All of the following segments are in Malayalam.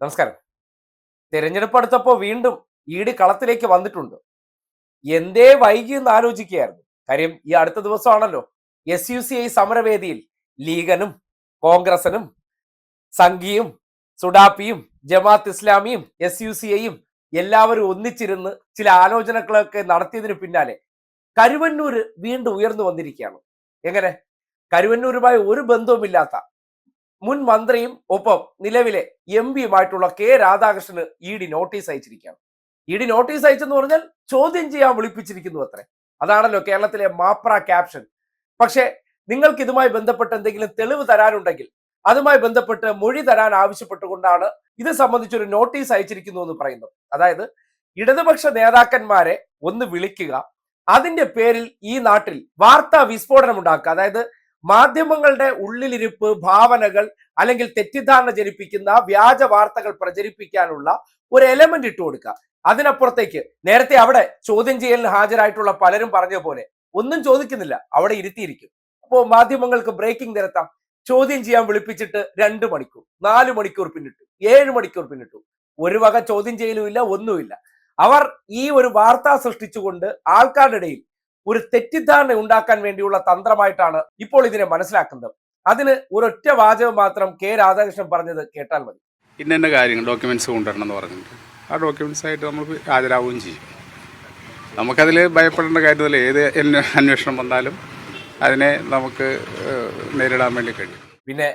നമസ്കാരം. തെരഞ്ഞെടുപ്പ് അടുത്തപ്പോ വീണ്ടും ഇ ഡി കളത്തിലേക്ക് വന്നിട്ടുണ്ട്. എന്തേ വൈകി എന്ന് ആലോചിക്കുകയായിരുന്നു. കാര്യം ഈ അടുത്ത ദിവസമാണല്ലോ. എസ് യു സി ഐ സമരവേദിയിൽ ലീഗനും കോൺഗ്രസനും സംഘിയും സുഡാപ്പിയും ജമാഅത്ത് ഇസ്ലാമിയും എസ് യു സി ഐയും എല്ലാവരും ഒന്നിച്ചിരുന്ന് ചില ആലോചനകളൊക്കെ നടത്തിയതിന് പിന്നാലെ കരുവന്നൂര് വീണ്ടും ഉയർന്നു വന്നിരിക്കുകയാണ്. എങ്ങനെ? കരുവന്നൂരുമായി ഒരു ബന്ധവുമില്ലാത്ത മുൻ മന്ത്രിയും ഒപ്പം നിലവിലെ എം പിയുമായിട്ടുള്ള കെ രാധാകൃഷ്ണന് ഇ ഡി നോട്ടീസ് അയച്ചിരിക്കുകയാണ്. ഇ ഡി നോട്ടീസ് അയച്ചെന്ന് പറഞ്ഞാൽ ചോദ്യം ചെയ്യാൻ വിളിപ്പിച്ചിരിക്കുന്നു അത്രേ. അതാണല്ലോ കേരളത്തിലെ മാപ്ര ക്യാപ്ഷൻ. പക്ഷേ നിങ്ങൾക്ക് ഇതുമായി ബന്ധപ്പെട്ട് എന്തെങ്കിലും തെളിവ് തരാനുണ്ടെങ്കിൽ അതുമായി ബന്ധപ്പെട്ട് മൊഴി തരാൻ ആവശ്യപ്പെട്ടുകൊണ്ടാണ് ഇത് സംബന്ധിച്ചൊരു നോട്ടീസ് അയച്ചിരിക്കുന്നു എന്ന് പറയുന്നു അതായത് ഇടതുപക്ഷ നേതാക്കന്മാരെ ഒന്ന് വിളിക്കുക അതിന്റെ പേരിൽ ഈ നാട്ടിൽ വാർത്താ വിസ്ഫോടനം ഉണ്ടാക്കുക അതായത് മാധ്യമങ്ങളുടെ ഉള്ളിലിരിപ്പ് ഭാവനകൾ അല്ലെങ്കിൽ തെറ്റിദ്ധാരണ ജനിപ്പിക്കുന്ന വ്യാജ വാർത്തകൾ പ്രചരിപ്പിക്കാനുള്ള ഒരു എലമെന്റ് ഇട്ട് കൊടുക്കുക. അതിനപ്പുറത്തേക്ക് നേരത്തെ അവിടെ ചോദ്യം ചെയ്യലിന് ഹാജരായിട്ടുള്ള പലരും പറഞ്ഞ പോലെ ഒന്നും ചോദിക്കുന്നില്ല. അവിടെ ഇരുത്തിയിരിക്കും. അപ്പോൾ മാധ്യമങ്ങൾക്ക് ബ്രേക്കിംഗ് നിരത്താം. ചോദ്യം ചെയ്യാൻ വിളിപ്പിച്ചിട്ട് രണ്ട് മണിക്കൂർ നാല് മണിക്കൂർ പിന്നിട്ടു ഏഴ് മണിക്കൂർ പിന്നിട്ടു. ഒരു വക ചോദ്യം ചെയ്യലുമില്ല ഒന്നുമില്ല. അവർ ഈ ഒരു വാർത്ത സൃഷ്ടിച്ചുകൊണ്ട് ആൾക്കാരുടെ ഇടയിൽ ഒരു തെറ്റിദ്ധാരണ ഉണ്ടാക്കാൻ വേണ്ടിയുള്ള തന്ത്രമായിട്ടാണ് ഇപ്പോൾ ഇതിനെ മനസ്സിലാക്കുന്നത്. അതിന് ഒരൊറ്റ വാചകം മാത്രം കെ രാധാകൃഷ്ണൻ പറഞ്ഞത് കേട്ടാൽ മതി. ഇന്ന ഇന്ന കാര്യങ്ങൾ ഡോക്യുമെന്റ്സ് കൊണ്ടുവരണം എന്ന് പറഞ്ഞിട്ട് ആ ഡോക്യുമെന്റ്സ് ആയിട്ട് നമ്മൾ ഹാജരാവുകയും ചെയ്യും. നമുക്കതിൽ ഭയപ്പെടേണ്ട കാര്യമില്ല. ഏത് അന്വേഷണം വന്നാലും അതിനെ നമുക്ക് നേരിടാൻ വേണ്ടി കഴിയും. പിന്നെ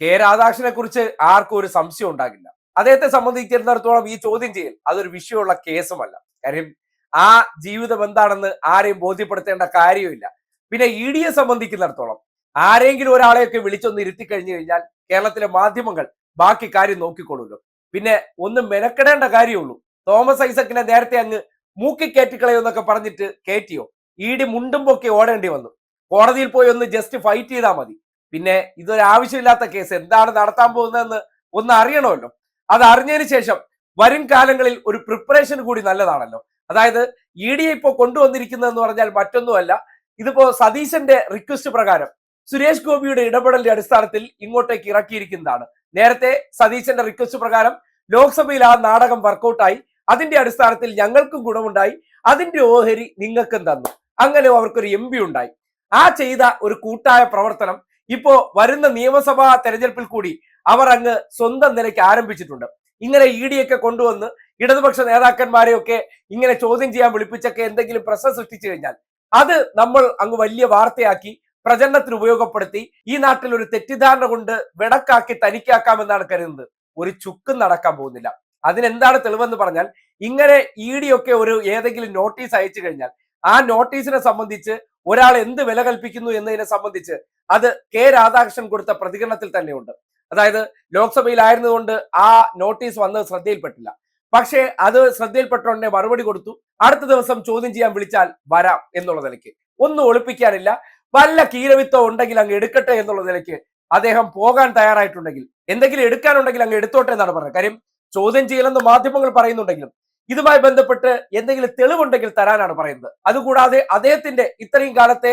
കെ രാധാകൃഷ്ണനെ കുറിച്ച് ആർക്കും ഒരു സംശയം ഉണ്ടാകില്ല. അദ്ദേഹത്തെ സംബന്ധിച്ചിരുന്നിടത്തോളം ഈ ചോദ്യം ചെയ്യൽ അതൊരു വിഷയമുള്ള കേസുമല്ല. കാര്യം ആ ജീവിതം എന്താണെന്ന് ആരെയും ബോധ്യപ്പെടുത്തേണ്ട കാര്യമില്ല. പിന്നെ ഇ ഡിയെ സംബന്ധിക്കുന്നിടത്തോളം ആരെങ്കിലും ഒരാളെയൊക്കെ വിളിച്ചൊന്ന് ഇരുത്തി കഴിഞ്ഞു കഴിഞ്ഞാൽ കേരളത്തിലെ മാധ്യമങ്ങൾ ബാക്കി കാര്യം നോക്കിക്കൊള്ളുമല്ലോ പിന്നെ ഒന്നും മെനക്കെടേണ്ട കാര്യമുള്ളൂ തോമസ് ഐസക്കിനെ നേരത്തെ അങ്ങ് മൂക്കി കയറ്റിക്കളയോ എന്നൊക്കെ പറഞ്ഞിട്ട് കയറ്റിയോ? ഇ ഡി മുണ്ടുമ്പൊക്കെ ഓടേണ്ടി വന്നു. കോടതിയിൽ പോയി ഒന്ന് ജസ്റ്റ് ഫൈറ്റ് ചെയ്താൽ മതി. പിന്നെ ഇതൊരു ആവശ്യമില്ലാത്ത കേസ്. എന്താണ് നടത്താൻ പോകുന്നതെന്ന് ഒന്ന് അറിയണമല്ലോ. അത് അറിഞ്ഞതിന് ശേഷം വരും കാലങ്ങളിൽ ഒരു പ്രിപ്പറേഷൻ കൂടി നല്ലതാണല്ലോ. അതായത് ഇ ഡി ഇപ്പോൾ കൊണ്ടുവന്നിരിക്കുന്നതെന്ന് പറഞ്ഞാൽ മറ്റൊന്നുമല്ല. ഇതിപ്പോ സതീശന്റെ റിക്വസ്റ്റ് പ്രകാരം സുരേഷ് ഗോപിയുടെ ഇടപെടലിന്റെ അടിസ്ഥാനത്തിൽ ഇങ്ങോട്ടേക്ക് ഇറക്കിയിരിക്കുന്നതാണ്. നേരത്തെ സതീശന്റെ റിക്വസ്റ്റ് പ്രകാരം ലോക്സഭയിൽ ആ നാടകം വർക്കൗട്ടായി അതിന്റെ അടിസ്ഥാനത്തിൽ ഞങ്ങൾക്കും ഗുണമുണ്ടായി. അതിന്റെ ഓഹരി നിങ്ങൾക്കും തന്നു. അങ്ങനെ അവർക്കൊരു എം പി ഉണ്ടായി. ആ ചെയ്ത ഒരു കൂട്ടായ പ്രവർത്തനം ഇപ്പോ വരുന്ന നിയമസഭാ തെരഞ്ഞെടുപ്പിൽ കൂടി അവർ അങ്ങ് സ്വന്തം നിലയ്ക്ക് ആരംഭിച്ചിട്ടുണ്ട്. ഇങ്ങനെ ഇ ഡി ഒക്കെ കൊണ്ടുവന്ന് ഇടതുപക്ഷ നേതാക്കന്മാരെയൊക്കെ ഇങ്ങനെ ചോദ്യം ചെയ്യാൻ വിളിപ്പിച്ചൊക്കെ എന്തെങ്കിലും പ്രശ്നം സൃഷ്ടിച്ചു കഴിഞ്ഞാൽ അത് നമ്മൾ അങ്ങ് വലിയ വാർത്തയാക്കി പ്രചരണത്തിന് ഉപയോഗപ്പെടുത്തി ഈ നാട്ടിൽ ഒരു തെറ്റിദ്ധാരണ കൊണ്ട് വിടക്കാക്കി തനിക്കാക്കാമെന്നാണ് കരുതുന്നത്. ഒരു ചുക്കും നടക്കാൻ പോകുന്നില്ല. അതിനെന്താണ് തെളിവെന്ന് പറഞ്ഞാൽ ഇങ്ങനെ ഇ ഡി ഒക്കെ ഒരു ഏതെങ്കിലും നോട്ടീസ് അയച്ചു കഴിഞ്ഞാൽ ആ നോട്ടീസിനെ സംബന്ധിച്ച് ഒരാൾ എന്ത് വില കൽപ്പിക്കുന്നു എന്നതിനെ സംബന്ധിച്ച് അത് കെ രാധാകൃഷ്ണൻ കൊടുത്ത പ്രതികരണത്തിൽ തന്നെയുണ്ട്. അതായത് ലോക്സഭയിലായിരുന്നുകൊണ്ട് ആ നോട്ടീസ് വന്നത് ശ്രദ്ധയിൽപ്പെട്ടില്ല. പക്ഷേ അത് ശ്രദ്ധയിൽപ്പെട്ടോണ്ടേ മറുപടി കൊടുത്തു. അടുത്ത ദിവസം ചോദ്യം ചെയ്യാൻ വിളിച്ചാൽ വരാം എന്നുള്ള നിലയ്ക്ക്. ഒന്നും ഒളിപ്പിക്കാനില്ല. വല്ല കീരവിത്തോ ഉണ്ടെങ്കിൽ അങ്ങ് എടുക്കട്ടെ എന്നുള്ള നിലയ്ക്ക് അദ്ദേഹം പോകാൻ തയ്യാറായിട്ടുണ്ടെങ്കിൽ എന്തെങ്കിലും എടുക്കാനുണ്ടെങ്കിൽ അങ്ങ് എടുത്തോട്ടെ എന്നാണ് പറഞ്ഞത്. കാര്യം ചോദ്യം ചെയ്യലെന്ന് മാധ്യമങ്ങൾ പറയുന്നുണ്ടെങ്കിലും ഇതുമായി ബന്ധപ്പെട്ട് എന്തെങ്കിലും തെളിവുണ്ടെങ്കിൽ തരാനാണ് പറയുന്നത്. അതുകൂടാതെ അദ്ദേഹത്തിന്റെ ഇത്രയും കാലത്തെ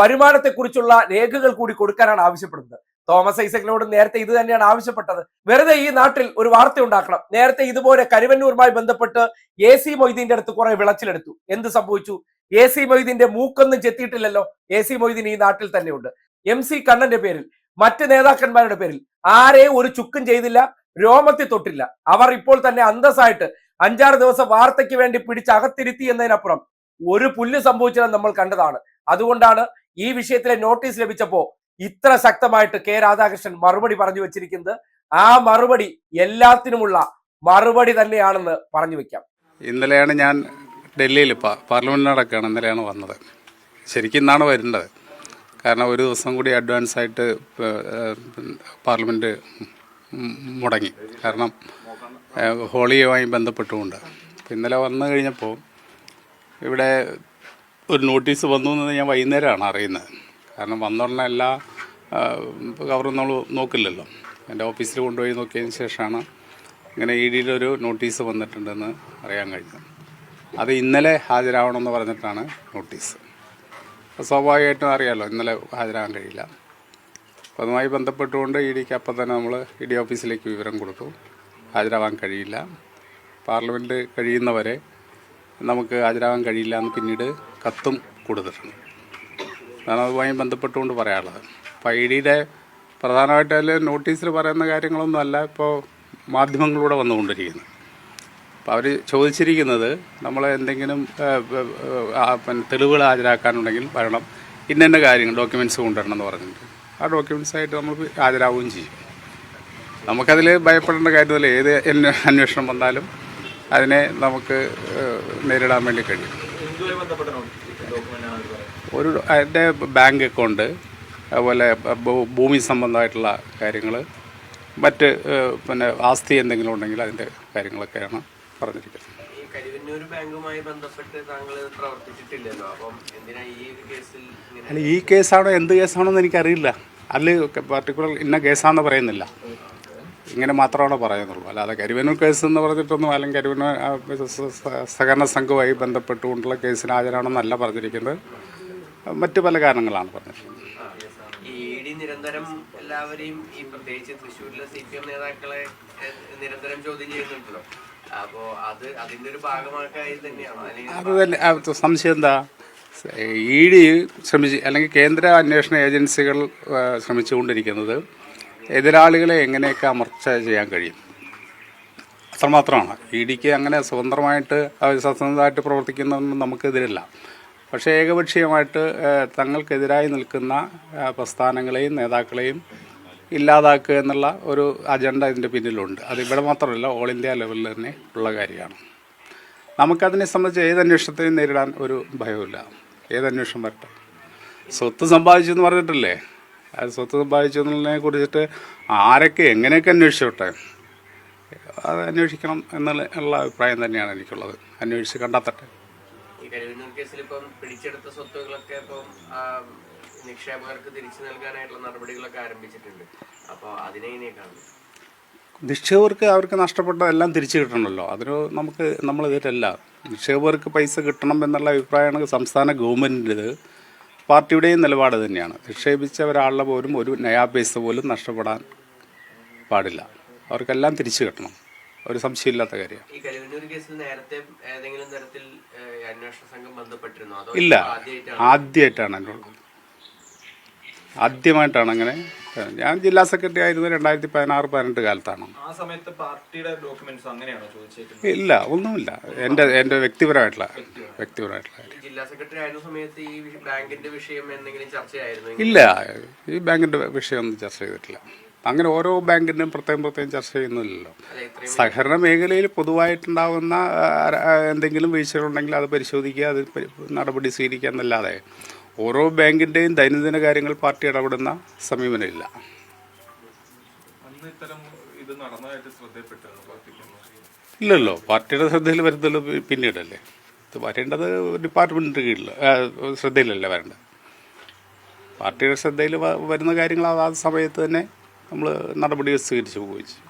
വരുമാനത്തെക്കുറിച്ചുള്ള രേഖകൾ കൂടി കൊടുക്കാനാണ് ആവശ്യപ്പെടുന്നത്. തോമസ് ഐസക്കിനോട് നേരത്തെ ഇത് തന്നെയാണ് ആവശ്യപ്പെട്ടത്. വെറുതെ ഈ നാട്ടിൽ ഒരു വാർത്ത ഉണ്ടാക്കണം. നേരത്തെ ഇതുപോലെ കരുവന്നൂരുമായി ബന്ധപ്പെട്ട് എ സി മൊയ്തീന്റെ അടുത്ത് കുറെ വിളച്ചിലെടുത്തു. എന്ത് സംഭവിച്ചു? എ സി മൊയ്തീന്റെ മൂക്കൊന്നും ചെത്തിയിട്ടില്ലല്ലോ. എ സി മൊയ്തീൻ ഈ നാട്ടിൽ തന്നെയുണ്ട്. എം സി കണ്ണന്റെ പേരിൽ മറ്റ് നേതാക്കന്മാരുടെ പേരിൽ ആരെയും ഒരു ചുക്കും ചെയ്തില്ല രോമത്തിൽ തൊട്ടില്ല. അവർ ഇപ്പോൾ തന്നെ അന്തസ്സായിട്ട് അഞ്ചാറ് ദിവസം വാർത്തയ്ക്ക് വേണ്ടി പിടിച്ച് അകത്തിരുത്തി എന്നതിനപ്പുറം ഒരു പുല്ല് സംഭവിച്ചത് നമ്മൾ കണ്ടതാണ്. അതുകൊണ്ടാണ് ഈ വിഷയത്തിലെ നോട്ടീസ് ലഭിച്ചപ്പോ ഇത്ര ശക്തമായിട്ട് കെ രാധാകൃഷ്ണൻ മറുപടി പറഞ്ഞു വെച്ചിരിക്കുന്നത് ആ മറുപടി എല്ലാത്തിനുമുള്ള മറുപടി തന്നെയാണെന്ന് പറഞ്ഞു വെക്കാം. ഇന്നലെയാണ് ഞാൻ ഡൽഹിയിൽ പാർലമെന്റ് നടക്കുകയാണ് ഇന്നലെയാണ് വന്നത്. ശരിക്കും ഇന്നാണ് വരേണ്ടത് കാരണം ഒരു ദിവസം കൂടി അഡ്വാൻസ് ആയിട്ട് പാർലമെന്റ് മുടങ്ങി. കാരണം ഹോളിയുമായി ബന്ധപ്പെട്ടുകൊണ്ട്. ഇന്നലെ വന്നു കഴിഞ്ഞപ്പോൾ ഇവിടെ ഒരു നോട്ടീസ് വന്നു എന്ന് ഞാൻ വൈകുന്നേരമാണ് അറിയുന്നത്. കാരണം വന്നുടനെ എല്ലാ കവറും നമ്മൾ നോക്കില്ലല്ലോ. എന്റെ ഓഫീസിൽ കൊണ്ടുപോയി നോക്കിയതിന് ശേഷമാണ് ഇങ്ങനെ ഇ ഡിയിലൊരു നോട്ടീസ് വന്നിട്ടുണ്ടെന്ന് അറിയാൻ കഴിഞ്ഞത്. അത് ഇന്നലെ ഹാജരാവണമെന്ന് പറഞ്ഞിട്ടാണ് നോട്ടീസ് സ്വാഭാവികമായിട്ടും അറിയാമല്ലോ ഇന്നലെ ഹാജരാകാൻ കഴിയില്ല. അപ്പോൾ അതുമായി ബന്ധപ്പെട്ടുകൊണ്ട് ഇ ഡിക്ക് അപ്പം തന്നെ നമ്മൾ ഇ ഡി ഓഫീസിലേക്ക് വിവരം കൊടുത്തു. ഹാജരാവാൻ കഴിയില്ല. പാർലമെന്റ് കഴിയുന്നവരെ നമുക്ക് ഹാജരാകാൻ കഴിയില്ല എന്ന് പിന്നീട് കത്തും കൊടുത്തിട്ടുണ്ട്. അതാണ് അതുമായി ബന്ധപ്പെട്ടുകൊണ്ട് പറയാനുള്ളത്. അപ്പോൾ ഐ ഡിയുടെ പ്രധാനമായിട്ട് അതിൽ നോട്ടീസിൽ പറയുന്ന കാര്യങ്ങളൊന്നും അല്ല ഇപ്പോൾ മാധ്യമങ്ങളിലൂടെ വന്നുകൊണ്ടിരിക്കുന്നത് അപ്പോൾ അവർ ചോദിച്ചിരിക്കുന്നത് നമ്മൾ എന്തെങ്കിലും പിന്നെ തെളിവുകൾ ഹാജരാക്കാനുണ്ടെങ്കിൽ വരണം. ഇന്ന കാര്യങ്ങൾ ഡോക്യുമെന്റ്സ് കൊണ്ടുവരണം എന്ന് പറഞ്ഞിട്ടുണ്ട് ആ ഡോക്യുമെന്റ്സ് ആയിട്ട് നമ്മൾ ഹാജരാവുകയും ചെയ്യും. നമുക്കതിൽ ഭയപ്പെടേണ്ട കാര്യമില്ല ഏത് അന്വേഷണം വന്നാലും അതിനെ നമുക്ക് നേരിടാൻ വേണ്ടി കഴിയും. ഒരു അതിന്റെ ബാങ്ക് അക്കൗണ്ട് അതുപോലെ ഭൂമി സംബന്ധമായിട്ടുള്ള കാര്യങ്ങൾ മറ്റ് പിന്നെ ആസ്തി എന്തെങ്കിലും ഉണ്ടെങ്കിൽ അതിന്റെ കാര്യങ്ങളൊക്കെയാണ് പറഞ്ഞിരിക്കുന്നത്. അല്ല ഈ കേസാണോ എന്ത് കേസാണോ എന്ന് എനിക്കറിയില്ല. അതിൽ പർട്ടിക്കുലർ ഇന്ന കേസാണെന്ന് പറയുന്നില്ല. ഇങ്ങനെ മാത്രമാണോ പറയുന്നുള്ളൂ. അല്ലാതെ കരുവനൂർ കേസ് എന്ന് പറഞ്ഞിട്ടൊന്നും അല്ലെങ്കിൽ കരുവനൂർ സഹകരണ സംഘവുമായി ബന്ധപ്പെട്ടുകൊണ്ടുള്ള കേസിന് ഹാജരാണെന്നല്ല പറഞ്ഞിരിക്കുന്നത്. മറ്റു പല കാരണങ്ങളാണ് പറഞ്ഞിരിക്കുന്നത്. നിരന്തരം എല്ലാവരെയും ഈ പ്രത്യേകിച്ച് തൃശ്ശൂരിലെ സി പി എം നേതാക്കളെ നിരന്തരം ചോദ്യം ചെയ്യുന്നുണ്ടല്ലോ. അപ്പോ അത് അതിന്റെ ഒരു ഭാഗമാക്കായി തന്നെയാണ്? സംശയം എന്താ? ഇ ഡി ശ്രമിച്ച് അല്ലെങ്കിൽ കേന്ദ്ര അന്വേഷണ ഏജൻസികൾ ശ്രമിച്ചുകൊണ്ടിരിക്കുന്നത് എതിരാളികളെ എങ്ങനെയൊക്കെ അമർച്ച ചെയ്യാൻ കഴിയും? അത്രമാത്രമാണ്. ഇ ഡിക്ക് അങ്ങനെ സ്വതന്ത്രമായിട്ട് സ്വതന്ത്രമായിട്ട് പ്രവർത്തിക്കുന്നതൊന്നും നമുക്കെതിരല്ല. പക്ഷേ ഏകപക്ഷീയമായിട്ട് തങ്ങൾക്കെതിരായി നിൽക്കുന്ന പ്രസ്ഥാനങ്ങളെയും നേതാക്കളെയും ഇല്ലാതാക്കുക എന്നുള്ള ഒരു അജണ്ട ഇതിന്റെ പിന്നിലുണ്ട്. അത് ഇവിടെ മാത്രമല്ല ഓൾ ഇന്ത്യ ലെവലിൽ തന്നെ ഉള്ള കാര്യമാണ്. നമുക്കതിനെ സംബന്ധിച്ച് ഏത് അന്വേഷണത്തെയും നേരിടാൻ ഒരു ഭയവുമില്ല. ഏത് അന്വേഷണം വരട്ടെ? സ്വത്ത് സമ്പാദിച്ചു എന്ന് പറഞ്ഞിട്ടില്ലേ? അത് സ്വത്ത് സമ്പാദിച്ചു എന്നുള്ളതിനെ കുറിച്ചിട്ട് ആരൊക്കെ എങ്ങനെയൊക്കെ അന്വേഷിച്ചോട്ടെ? അത് അന്വേഷിക്കണം എന്നുള്ള അഭിപ്രായം തന്നെയാണ് എനിക്കുള്ളത്. അന്വേഷിച്ച് കണ്ടെത്തട്ടെ. കരിവന്നൂർ കേസിൽ ഇപ്പം പിടിച്ചെടുത്ത സ്വത്തുകളൊക്കെ ഇപ്പം നിക്ഷേപകർക്ക് തിരിച്ചു നൽകാനായിട്ടുള്ള നടപടികളൊക്കെ ആരംഭിച്ചിട്ടുണ്ട്. അപ്പോൾ അതിനെ ഇനിയൊക്കെയാണ് നിക്ഷേപകർക്ക് അവർക്ക് നഷ്ടപ്പെട്ടതെല്ലാം തിരിച്ചു കിട്ടണമല്ലോ. അതിന് നമുക്ക് നമ്മൾ ഇതിലല്ല നിക്ഷേപകർക്ക് പൈസ കിട്ടണം എന്നുള്ള അഭിപ്രായമാണ് സംസ്ഥാന ഗവൺമെന്റിന്റെത് പാർട്ടിയുടെയും നിലപാട് തന്നെയാണ്. നിക്ഷേപിച്ച ഒരാളുടെ പോലും ഒരു നയാ പൈസ പോലും നഷ്ടപ്പെടാൻ പാടില്ല. അവർക്കെല്ലാം തിരിച്ചു കിട്ടണം. ഒരു സംശയമില്ലാത്ത കാര്യമാണ് ഈ കരിവന്നൂർ കേസിൽ നേരത്തെ ഏതെങ്കിലും തരത്തിൽ ഏ, സംഘം ബന്ധപ്പെട്ടിരുന്നോ? അതോ ഇല്ല. ആദ്യമായിട്ടാണ്? ആദ്യമായിട്ടാണ് ആദ്യമായിട്ടാണ് അങ്ങനെ. ഞാൻ ജില്ലാ സെക്രട്ടറി ആയിരുന്നു രണ്ടായിരത്തി പതിനാറ് പതിനെട്ട് കാലത്താണ്. ആ സമയത്ത് പാർട്ടിയുടെ ഡോക്യുമെന്റ്സ് അങ്ങനെയാണോ ചോദിച്ചേക്കുന്നത്? ഇല്ല ഒന്നുമില്ല. എന്റെ എന്റെ വ്യക്തിപരമായിട്ടുള്ള വ്യക്തിപരമായിട്ടുള്ള ഇല്ല ഈ ജില്ലാ സെക്രട്ടറി ആയിരുന്ന സമയത്ത് ഈ ബാങ്കിന്റെ വിഷയം ഒന്നും ചർച്ചയായിരുന്നു? ഇല്ല ഈ ബാങ്കിന്റെ വിഷയമൊന്നും ചർച്ച ചെയ്തിട്ടില്ല. അങ്ങനെ ഓരോ ബാങ്കിന്റെയും പ്രത്യേകം പ്രത്യേകം ചർച്ച ചെയ്യുന്നില്ലല്ലോ. സഹകരണ മേഖലയിൽ പൊതുവായിട്ടുണ്ടാകുന്ന എന്തെങ്കിലും വീഴ്ചകളുണ്ടെങ്കിൽ അത് പരിശോധിക്കുക അത് നടപടി സ്വീകരിക്കുക എന്നല്ലാതെ ഓരോ ബാങ്കിന്റെയും ദൈനംദിന കാര്യങ്ങൾ പാർട്ടി ഇടപെടുന്ന സമീപനമില്ല. അന്ന് ഇത്തരം ഇത് നടന്നതായിട്ട് ശ്രദ്ധയപ്പെട്ടിരുന്നു പാർട്ടിക്ക് ഇല്ലല്ലോ. പാർട്ടിയുടെ ശ്രദ്ധയിൽ വരുന്നല്ലോ പിന്നീടല്ലേ? ഇത് വരേണ്ടത് ഡിപ്പാർട്ട്മെന്റിന്റെ കീഴിൽ ശ്രദ്ധയിലല്ലേ വരേണ്ടത്? പാർട്ടിയുടെ ശ്രദ്ധയിൽ വരുന്ന കാര്യങ്ങൾ ആ സമയത്ത് തന്നെ നമ്മൾ നടപടി സ്വീകരിച്ചു പോവുകയും ചെയ്യും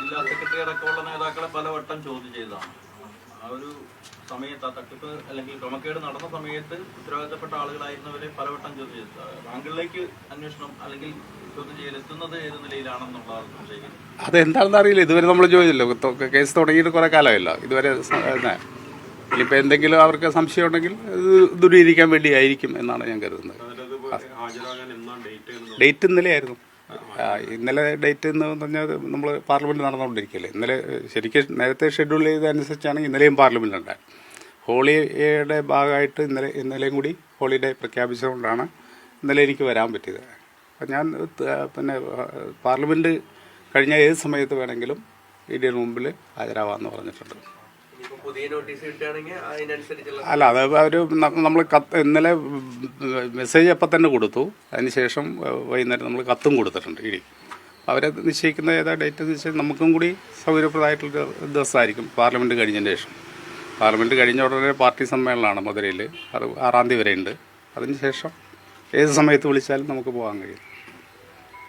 ജില്ലാ സെക്രട്ടറി അടക്കമുള്ള നേതാക്കളെ പലവട്ടം ചോദ്യം ചെയ്തതാണ്. ആ ഒരു സമയത്ത് ആ തട്ടിപ്പ് അല്ലെങ്കിൽ ക്രമക്കേട് നടന്ന സമയത്ത് ഉത്തരവാദിത്തപ്പെട്ട ആളുകളായിരുന്നവരെ പലവട്ടം ചോദ്യം ചെയ്തു. അന്വേഷണം അല്ലെങ്കിൽ അതെന്താണെന്ന് അറിയില്ല. ഇതുവരെ നമ്മൾ ചോദിച്ചല്ലോ. കേസ് തുടങ്ങിയിട്ട് കുറേ കാലമല്ലോ ഇതുവരെ ഇനിയിപ്പോ ഇനിയിപ്പോൾ എന്തെങ്കിലും അവർക്ക് സംശയം ഉണ്ടെങ്കിൽ ഇത് ദുരീകരിക്കാൻ വേണ്ടിയായിരിക്കും എന്നാണ് ഞാൻ കരുതുന്നത്. ഡേറ്റ് ഇന്നലെയായിരുന്നു. ഇന്നലെ ഡേറ്റ് എന്ന് പറഞ്ഞാൽ നമ്മൾ പാർലമെന്റ് നടന്നുകൊണ്ടിരിക്കുകയല്ലേ. ഇന്നലെ ശരിക്കും നേരത്തെ ഷെഡ്യൂൾ ചെയ്തതനുസരിച്ചാണെങ്കിൽ ഇന്നലെയും പാർലമെന്റ് ഉണ്ടായത് ഹോളിയുടെ ഭാഗമായിട്ട് ഇന്നലെ ഇന്നലെയും കൂടി ഹോളിഡേ പ്രഖ്യാപിച്ചതുകൊണ്ടാണ് ഇന്നലെ എനിക്ക് വരാൻ പറ്റിയത്. അപ്പം ഞാൻ പിന്നെ പാർലമെന്റ് കഴിഞ്ഞ ഏത് സമയത്ത് വേണമെങ്കിലും ഇന്ത്യൻ മുമ്പിൽ ഹാജരാവാമെന്ന് പറഞ്ഞിട്ടുണ്ട്. അല്ല അത് അവർ നമ്മൾ കത്ത് ഇന്നലെ മെസ്സേജ് അപ്പം തന്നെ കൊടുത്തു. അതിനുശേഷം വൈകുന്നേരം നമ്മൾ കത്തും കൊടുത്തിട്ടുണ്ട് ഇനി അവരെ നിശ്ചയിക്കുന്ന ഏതാ ഡേറ്റ് എന്ന് വെച്ചാൽ നമുക്കും കൂടി സൗകര്യപ്രദമായിട്ടുള്ള ദിവസമായിരിക്കും പാർലമെന്റ് കഴിഞ്ഞതിന് ശേഷം. പാർലമെന്റ് കഴിഞ്ഞ ഉടനെ പാർട്ടി സമ്മേളനമാണ് മധുരയിൽ അത് ആറാം തീയതി വരെയുണ്ട് അതിനുശേഷം ഏത് സമയത്ത് വിളിച്ചാലും നമുക്ക് പോകാൻ കഴിയും.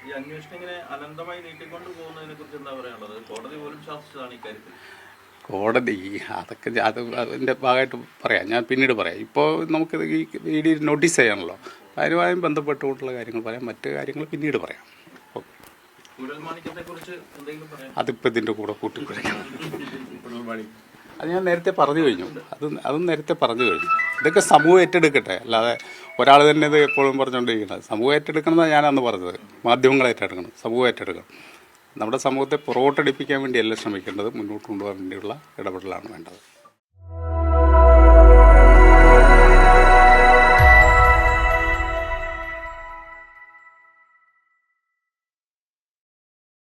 ഈ അന്വേഷണം ഇങ്ങനെ അനന്തമായി നീട്ടിക്കൊണ്ട് പോകുന്നതിനെ കുറിച്ച് എന്താ പറയാനുള്ളത്? കോടതി പോലും ശാസിച്ചതാണ് ഇക്കാര്യത്തിൽ. കോടതി അതൊക്കെ അത് അതിന്റെ ഭാഗമായിട്ട് പറയാം. ഞാൻ പിന്നീട് പറയാം. ഇപ്പോൾ നമുക്ക് ഈ ഇ ഡി നോട്ടീസ് ചെയ്യാണല്ലോ കാര്യമായും ബന്ധപ്പെട്ടുകൊണ്ടുള്ള കാര്യങ്ങൾ പറയാം. മറ്റു കാര്യങ്ങൾ പിന്നീട് പറയാം. ഓക്കെ. അതിപ്പോൾ ഇതിന്റെ കൂടെ കൂട്ടിക്കുറയ്ക്കണം അത് ഞാൻ നേരത്തെ പറഞ്ഞു കഴിഞ്ഞു. അത് അതും നേരത്തെ പറഞ്ഞു കഴിഞ്ഞു. ഇതൊക്കെ സമൂഹം ഏറ്റെടുക്കട്ടെ. അല്ലാതെ ഒരാൾ തന്നെ ഇത് എപ്പോഴും പറഞ്ഞുകൊണ്ടിരിക്കുന്നത്. സമൂഹം ഏറ്റെടുക്കണം എന്നാണ് ഞാനന്ന് പറഞ്ഞത്. മാധ്യമങ്ങൾ ഏറ്റെടുക്കണം സമൂഹം ഏറ്റെടുക്കണം. നമ്മുടെ സമൂഹത്തെ പുറകോട്ടടിപ്പിക്കാൻ വേണ്ടിയല്ല ശ്രമിക്കേണ്ടത് മുന്നോട്ട് കൊണ്ടുപോകാൻ വേണ്ടിയുള്ള ഇടപെടലാണ് വേണ്ടത്.